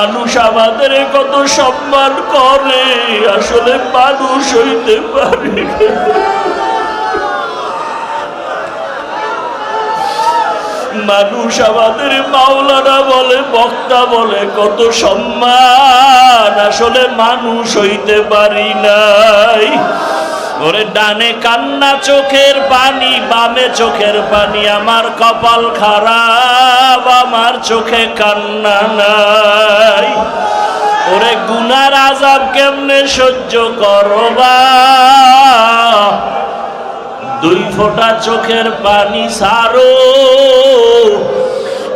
মানুষ আমাদের কত সম্মান করে, আসলে মানুষ হইতে পারে মানুষ আমাদের মাওলানা বলে, বক্তা বলে কত সম্মান, আসলে মানুষ হইতে পারি নাই। ওরে ডানে কান্না চোখের পানি, বামে চোখের পানি, আমার কপাল খারাপ, আমার চোখে কান্না নাই। ওরে গুনার আজাব কেমনে সহ্য করবা? দুই ফোঁটা চোখের পানি সারো।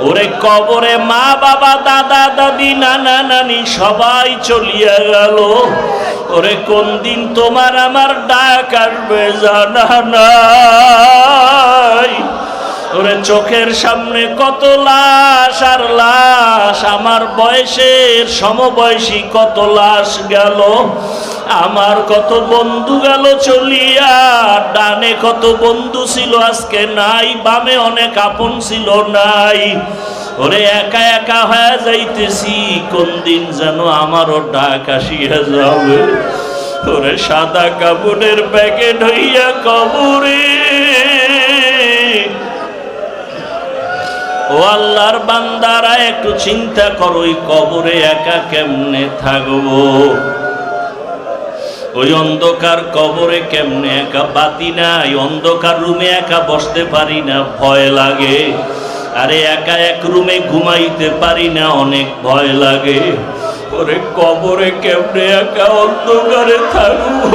ওরে কবরে মা, বাবা, দাদা, দাদি, নানা, নানি সবাই চলিয়া গেল। ওরে কোন দিন তোমার আমার ডাক আসবে জানা ওরে চোখের সামনে কত লাশ আর লাশ? আমার বয়সের সমবয়সী কত লাশ গেল? আমার কত বন্ধু গেল চলিয়া? ডানে কত বন্ধু ছিল আজকে নাই, বামে অনেক আপন ছিল নাই। ওরে একা একা হয়ে যাইতেছি, কোন দিন যেন আমারও ডাক আসিয়া যাবে? ওরে সাদা কাপড়ের প্যাকেট হইয়া কবরে ও আল্লাহর বান্দারা, একটু চিন্তা করো, ওই কবরে একা কেমনে থাকব? ওই অন্ধকার কবরে কেমনে একা বাতি নাই? অন্ধকার রুমে একা বসতে পারি না, ভয় লাগে। আরে একা এক রুমে ঘুমাইতে পারি না, অনেক ভয় লাগে। ওরে কবরে কেমনে একা অন্ধকারে থাকব?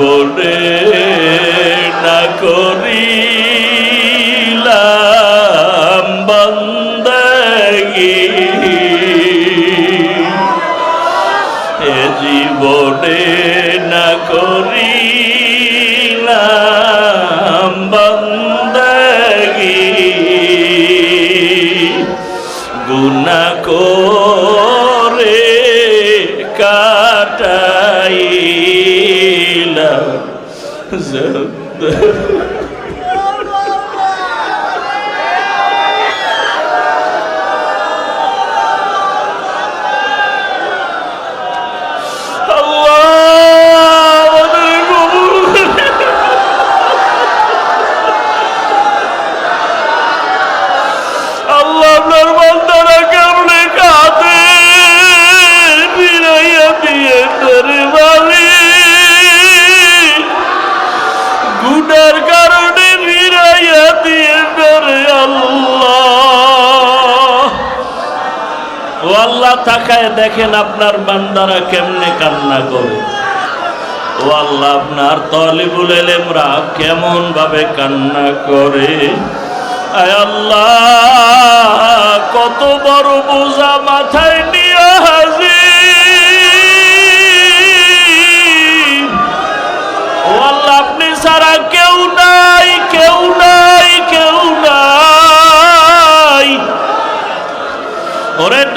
জীবনে Já. ও আল্লাহ তাকায় দেখেন আপনার বান্দারা কেমনে কান্না করে। ও আল্লাহ, আপনার তলিবুল এলেমরা কেমন ভাবে কান্না করে। আয় আল্লাহ!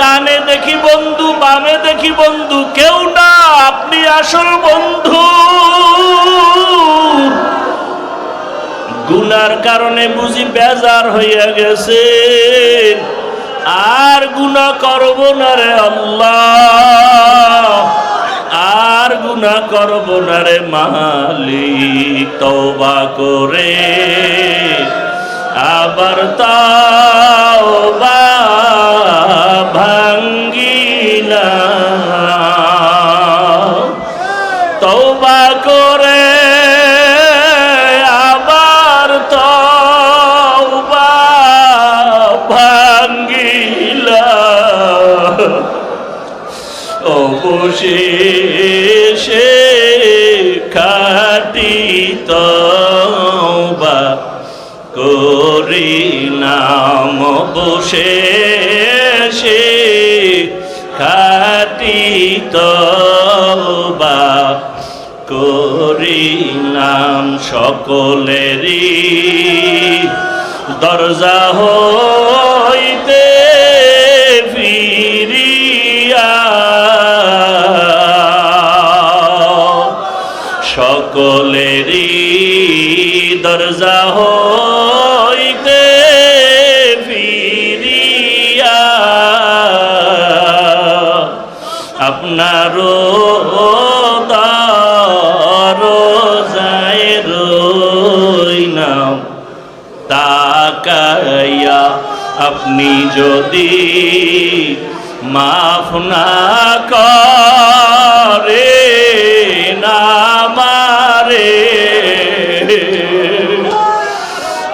ডানে দেখি বন্ধু, বামে দেখি বন্ধু, কেউ না, আপনি আসল বন্ধু। গুনার কারণে বুঝি বেজার হইয়া গেছে। আর গুনা করব না রে আল্লাহ। আর গুনা করব না রে মালিক, তওবা করে। আবার তাওবা করে আবার তওবা ভাঙ্গিলা। অবশেষে খাটি তওবা করিলাম অবশেষে খাটি তওবা করিলাম সকলেরই। দরজা হইতে ফিরিয়া সকলেরই দরজা হইতে ফিরিয়া। আপনারও আপনি যদি মাফ না করে না মারে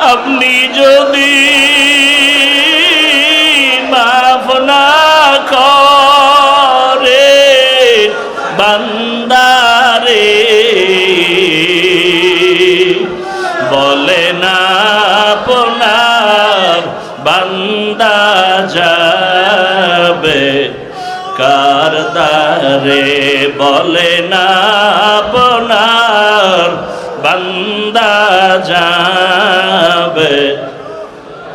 আপনি যদি মাফ না করে বান্দারে, বলে না বান্দা যাবে? কার দারে বলে না আপনার বান্দা যাবে?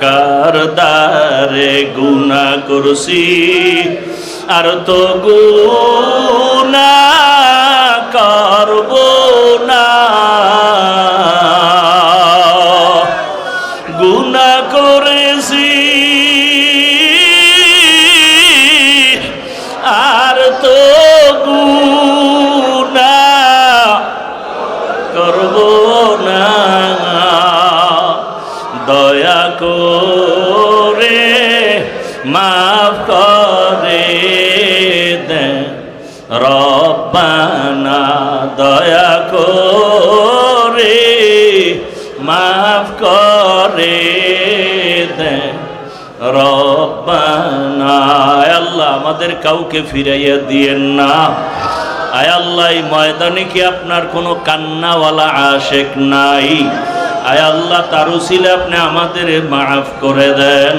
কার দারে গুনা করছি? আর তো গুনা রব্বানা দয়া করে, মাফ করে দে। রব্বানা আল্লাহ, আমাদের কাউকে ফিরাইয়া দিয়েন না। আয় আল্লাহ, এই ময়দানে কি আপনার কোনো কান্নাওয়ালা আশেক নাই? আয় আল্লাহ, তার উসিলে আপনি আমাদের মাফ করে দেন।